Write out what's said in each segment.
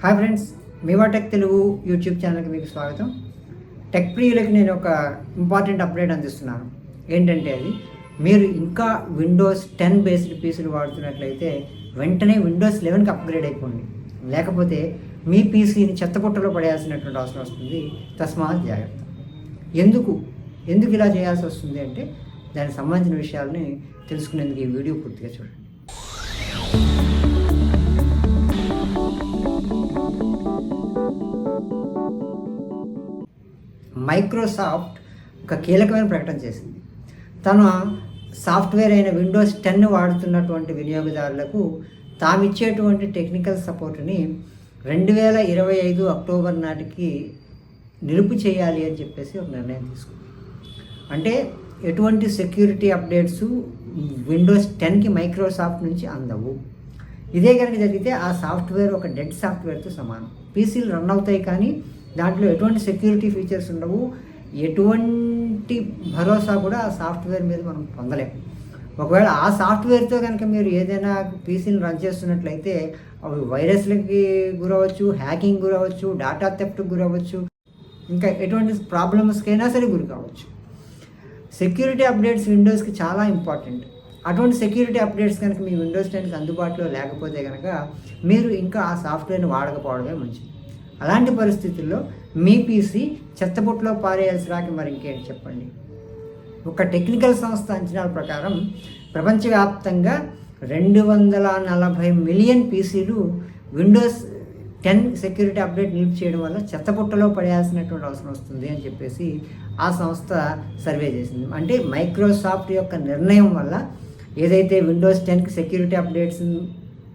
Hi friends మీవాటెక్ Telugu YouTube ఛానల్కి మీకు స్వాగతం. టెక్ ప్రియులకి నేను ఒక ఇంపార్టెంట్ అప్డేట్ అందిస్తున్నాను. ఏంటంటే అది మీరు ఇంకా విండోస్ టెన్ బేస్డ్ పీసీలు వాడుతున్నట్లయితే వెంటనే విండోస్ లెవెన్కి అప్గ్రేడ్ అయిపోండి. లేకపోతే మీ పీసీని చెత్తపుట్టలో పడేయాల్సినటువంటి అవసరం వస్తుంది. తస్మాత్ జాగ్రత్త. ఎందుకు? ఎందుకు ఇలా చేయాల్సి వస్తుంది అంటే దానికి సంబంధించిన విషయాలని తెలుసుకునేందుకు ఈ వీడియో పూర్తిగా చూడండి. మైక్రోసాఫ్ట్ ఒక కీలకమైన ప్రకటన చేసింది. తన సాఫ్ట్వేర్ అయిన విండోస్ టెన్ వాడుతున్నటువంటి వినియోగదారులకు తామిచ్చేటువంటి టెక్నికల్ సపోర్ట్ని రెండు వేల ఇరవై ఐదు అక్టోబర్ నాటికి నిలుపు చేయాలి అని చెప్పేసి ఒక నిర్ణయం తీసుకుంది. అంటే ఎటువంటి సెక్యూరిటీ అప్డేట్స్ విండోస్ టెన్కి మైక్రోసాఫ్ట్ నుంచి అందవు. ఇదే కనుక జరిగితే ఆ సాఫ్ట్వేర్ ఒక డెడ్ సాఫ్ట్వేర్తో సమానం. పీసీలు రన్ అవుతాయి కానీ దాంట్లో ఎటువంటి సెక్యూరిటీ ఫీచర్స్ ఉండవు. ఎటువంటి భరోసా కూడా ఆ సాఫ్ట్వేర్ మీద మనం పొందలేము ఒకవేళ ఆ సాఫ్ట్వేర్తో కనుక మీరు ఏదైనా పీసీని రన్ చేస్తున్నట్లయితే అవి వైరస్లకి గురవచ్చు హ్యాకింగ్ గురవచ్చు డేటా థెఫ్ట్కి గురవచ్చు ఇంకా ఎటువంటి ప్రాబ్లమ్స్కైనా సరే గురి కావచ్చు. సెక్యూరిటీ అప్డేట్స్ విండోస్కి చాలా ఇంపార్టెంట్. అటువంటి సెక్యూరిటీ అప్డేట్స్ కనుక మీ విండోస్ టెన్కి అందుబాటులో లేకపోతే కనుక మీరు ఇంకా ఆ సాఫ్ట్వేర్ని వాడకపోవడమే మంచిది. అలాంటి పరిస్థితుల్లో మీ పీసీ చెత్తబుట్టలో పారేయాల్సి రాక మరి ఇంకేంటి చెప్పండి? ఒక టెక్నికల్ సంస్థ అంచనాల ప్రకారం ప్రపంచవ్యాప్తంగా రెండు వందల నలభై మిలియన్ పీసీలు విండోస్ టెన్ సెక్యూరిటీ అప్డేట్ నిలిపి చేయడం వల్ల చెత్తబుట్టలో పడేయాల్సినటువంటి అవసరం వస్తుంది అని చెప్పేసి ఆ సంస్థ సర్వే చేసింది. అంటే మైక్రోసాఫ్ట్ యొక్క నిర్ణయం వల్ల ఏదైతే విండోస్ టెన్కి సెక్యూరిటీ అప్డేట్స్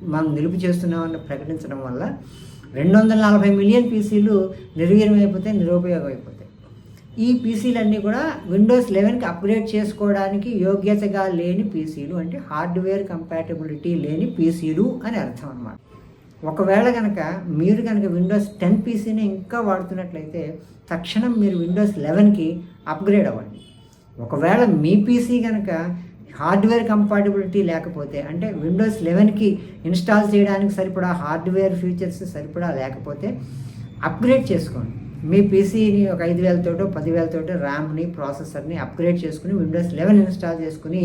మనం నిలుపు చేస్తున్నామని ప్రకటించడం వల్ల రెండు వందల నలభై మిలియన్ పీసీలు నిర్వీర్యమైపోతాయి నిరుపయోగం అయిపోతాయి ఈ పీసీలన్నీ కూడా విండోస్ లెవెన్కి అప్గ్రేడ్ చేసుకోవడానికి యోగ్యతగా లేని పీసీలు అంటే హార్డ్వేర్ కంపాటబిలిటీ లేని పీసీలు అని అర్థం అన్నమాట. ఒకవేళ కనుక మీరు కనుక విండోస్ టెన్ పీసీని ఇంకా వాడుతున్నట్లయితే తక్షణం మీరు విండోస్ లెవెన్కి అప్గ్రేడ్ అవ్వండి. ఒకవేళ మీ పీసీ కనుక హార్డ్వేర్ కంపాటిబిలిటీ లేకపోతే అంటే విండోస్ లెవెన్కి ఇన్స్టాల్ చేయడానికి సరిపడా హార్డ్వేర్ ఫీచర్స్ సరిపడా లేకపోతే అప్గ్రేడ్ చేసుకోండి. మీ పీసీని ఒక ఐదు వేలతోటో పదివేలతోటో ర్యామ్ని ప్రాసెసర్ని అప్గ్రేడ్ చేసుకుని విండోస్ లెవెన్ ఇన్స్టాల్ చేసుకుని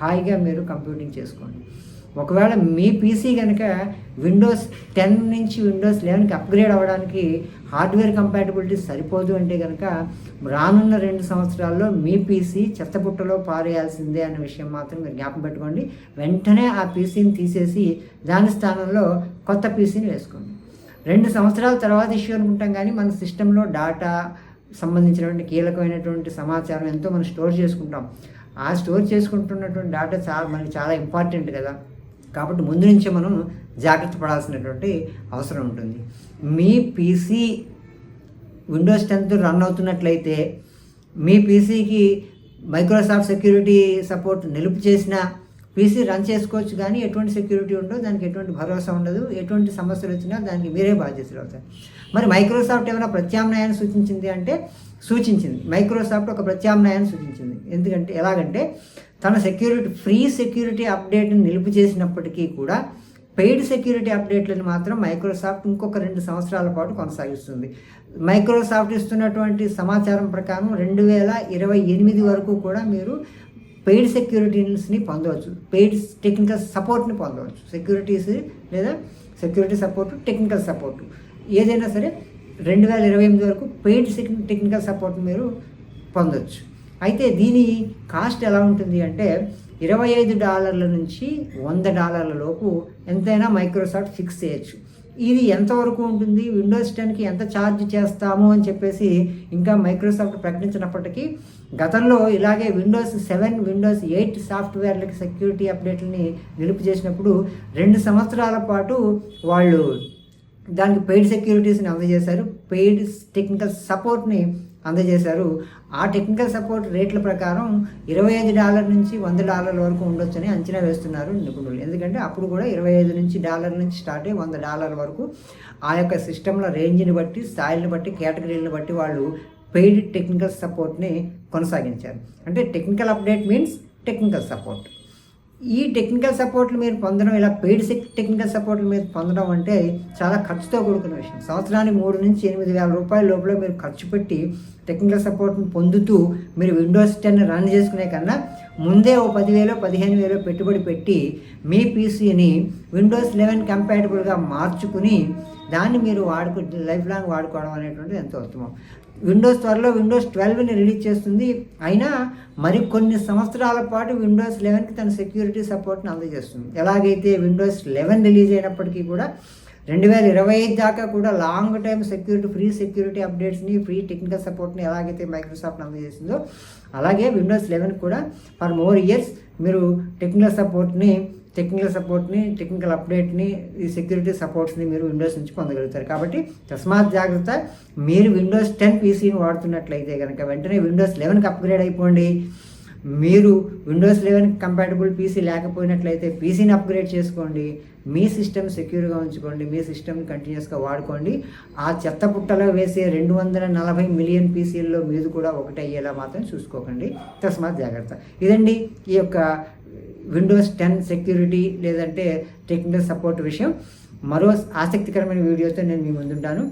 హాయిగా మీరు కంప్యూటింగ్ చేసుకోండి. ఒకవేళ మీ పీసీ కనుక విండోస్ టెన్ నుంచి విండోస్ లెవెన్కి అప్గ్రేడ్ అవ్వడానికి హార్డ్వేర్ కంపాటబిలిటీ సరిపోదు అంటే కనుక రానున్న రెండు సంవత్సరాల్లో మీ పీసీ చెత్తపుట్టలో పారేయాల్సిందే అనే విషయం మాత్రం మీరు జ్ఞాపకం పెట్టుకోండి. వెంటనే ఆ పీసీని తీసేసి దాని స్థానంలో కొత్త పీసీని వేసుకోండి. రెండు సంవత్సరాల తర్వాత ఇష్యూ అనుకుంటాం కానీ మన సిస్టంలో డాటా సంబంధించినటువంటి కీలకమైనటువంటి సమాచారం ఎంతో మనం స్టోర్ చేసుకుంటాం. ఆ స్టోర్ చేసుకుంటున్నటువంటి డేటా చాలా మనకి చాలా ఇంపార్టెంట్ కదా. కాబట్టి ముందు నుంచే మనం జాగ్రత్త పడాల్సినటువంటి అవసరం ఉంటుంది. మీ పీసీ విండోస్ టెన్త్ రన్ అవుతున్నట్లయితే మీ పీసీకి మైక్రోసాఫ్ట్ సెక్యూరిటీ సపోర్ట్ నిలుపు చేసిన పీసీ రన్ చేసుకోవచ్చు కానీ ఎటువంటి సెక్యూరిటీ ఉండదు దానికి ఎటువంటి భరోసా ఉండదు ఎటువంటి సమస్యలు వచ్చినా దానికి మీరే బాధ్యతలు అవుతారు. మరి మైక్రోసాఫ్ట్ ఏమైనా ప్రత్యామ్నాయాన్ని సూచించింది అంటే సూచించింది. మైక్రోసాఫ్ట్ ఒక ప్రత్యామ్నాయాన్ని సూచించింది. ఎందుకంటే ఎలాగంటే తన సెక్యూరిటీ ఫ్రీ సెక్యూరిటీ అప్డేట్ని నిలుపు చేసినప్పటికీ కూడా పెయిడ్ సెక్యూరిటీ అప్డేట్లను మాత్రం మైక్రోసాఫ్ట్ ఇంకొక రెండు సంవత్సరాల పాటు కొనసాగిస్తుంది. మైక్రోసాఫ్ట్ ఇస్తున్నటువంటి సమాచారం ప్రకారం రెండు వేల ఇరవై ఎనిమిది వరకు కూడా మీరు పెయిడ్ సెక్యూరిటీస్ని పొందవచ్చు. పెయిడ్ టెక్నికల్ సపోర్ట్ని పొందవచ్చు. సెక్యూరిటీస్ లేదా సెక్యూరిటీ సపోర్ట్ టెక్నికల్ సపోర్ట్. ఏదైనా సరే రెండు వేల ఇరవై ఎనిమిది వరకు పెయిడ్ టెక్నికల్ సపోర్ట్ మీరు పొందవచ్చు అయితే దీని కాస్ట్ ఎలా ఉంటుంది అంటే ఇరవై ఐదు డాలర్ల నుంచి వంద డాలర్ల లోపు ఎంతైనా మైక్రోసాఫ్ట్ ఫిక్స్ చేయొచ్చు. ఇది ఎంతవరకు ఉంటుంది? విండోస్ టెన్కి ఎంత ఛార్జ్ చేస్తాము అని చెప్పేసి ఇంకా మైక్రోసాఫ్ట్ ప్రకటించినప్పటికీ గతంలో ఇలాగే విండోస్ సెవెన్ విండోస్ ఎయిట్ సాఫ్ట్వేర్లకి సెక్యూరిటీ అప్డేట్లని నిలుపు చేసినప్పుడు రెండు సంవత్సరాల పాటు వాళ్ళు దానికి పెయిడ్ సెక్యూరిటీస్ని అందజేశారు పెయిడ్ టెక్నికల్ సపోర్ట్ని అందజేశారు. ఆ టెక్నికల్ సపోర్ట్ రేట్ల ప్రకారం ఇరవై ఐదు డాలర్ నుంచి వంద డాలర్ల వరకు ఉండొచ్చని అంచనా వేస్తున్నారు నిపుణులు. ఎందుకంటే అప్పుడు కూడా ఇరవై ఐదు నుంచి డాలర్ నుంచి స్టార్ట్ అయ్యి వంద డాలర్ల వరకు ఆ యొక్క సిస్టమ్ల రేంజ్ని బట్టి స్థాయిని బట్టి కేటగిరీలను బట్టి వాళ్ళు పెయిడ్ టెక్నికల్ సపోర్ట్ని కొనసాగించారు. అంటే technical update means technical support. ఈ టెక్నికల్ సపోర్ట్లు మీరు పొందడం ఇలా పెయిడ్ టెక్నికల్ సపోర్ట్లు మీరు పొందడం అంటే చాలా ఖర్చుతో కూడుకున్న విషయం. సంవత్సరానికి మూడు నుంచి ఎనిమిది వేల రూపాయల లోపల మీరు ఖర్చు పెట్టి టెక్నికల్ సపోర్ట్ని పొందుతూ మీరు విండోస్ టెన్ రన్ చేసుకునే కన్నా ముందే ఓ పదివేలో పదిహేను వేలో పెట్టుబడి పెట్టి మీ పీసీని విండోస్ లెవెన్ కంపాటబుల్గా మార్చుకుని దాన్ని మీరు వాడుకు లైఫ్ లాంగ్ వాడుకోవడం అనేటువంటిది ఎంతో ఉత్తమం. విండోస్ త్వరలో విండోస్ ట్వెల్వ్ని రిలీజ్ చేస్తుంది. అయినా మరి కొన్ని సంవత్సరాల పాటు విండోస్ లెవెన్కి తన సెక్యూరిటీ సపోర్ట్ని అందజేస్తుంది. ఎలాగైతే విండోస్ లెవెన్ రిలీజ్ అయినప్పటికీ కూడా రెండు వేల ఇరవై ఐదు దాకా కూడా long time security free security అప్డేట్స్ని free technical సపోర్ట్ని ఎలాగైతే మైక్రోసాఫ్ట్ అందజేసిందో అలాగే విండోస్ లెవెన్ కూడా ఫర్ మోర్ ఇయర్స్ మీరు టెక్నికల్ సపోర్ట్ని టెక్నికల్ సపోర్ట్ని టెక్నికల్ అప్డేట్ని ఈ సెక్యూరిటీ సపోర్ట్స్ని మీరు విండోస్ నుంచి పొందగలుగుతారు. కాబట్టి తస్మాత్ జాగ్రత్త మీరు విండోస్ టెన్ పీసీని వాడుతున్నట్లయితే కనుక వెంటనే విండోస్ లెవెన్కి అప్గ్రేడ్ అయిపోండి. మీరు విండోస్ లెవెన్ కంపాటబుల్ పీసీ లేకపోయినట్లయితే పీసీని అప్గ్రేడ్ చేసుకోండి. మీ సిస్టమ్ సెక్యూర్గా ఉంచుకోండి. మీ సిస్టమ్ కంటిన్యూస్గా వాడుకోండి. ఆ చెత్త పుట్టలో వేసే రెండు వందల నలభై మిలియన్ పీసీల్లో మీది కూడా ఒకటి అయ్యేలా మాత్రం చూసుకోకండి. తస్మాత్ జాగ్రత్త. ఇదండి ఈ యొక్క విండోస్ టెన్ సెక్యూరిటీ లేదంటే టెక్నికల్ సపోర్ట్ విషయం. మరో ఆసక్తికరమైన వీడియోతో నేను మీ ముందుంటాను.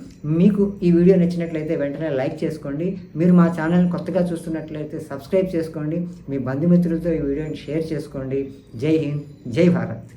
మీకు ఈ వీడియో నచ్చినట్లయితే వెంటనే లైక్ చేసుకోండి. మీరు మా ఛానల్ కొత్తగా చూస్తున్నట్లయితే సబ్స్క్రైబ్ చేసుకోండి. మీ బంధుమిత్రులతో ఈ వీడియోని షేర్ చేసుకోండి. జై హింద్ జై భారత్.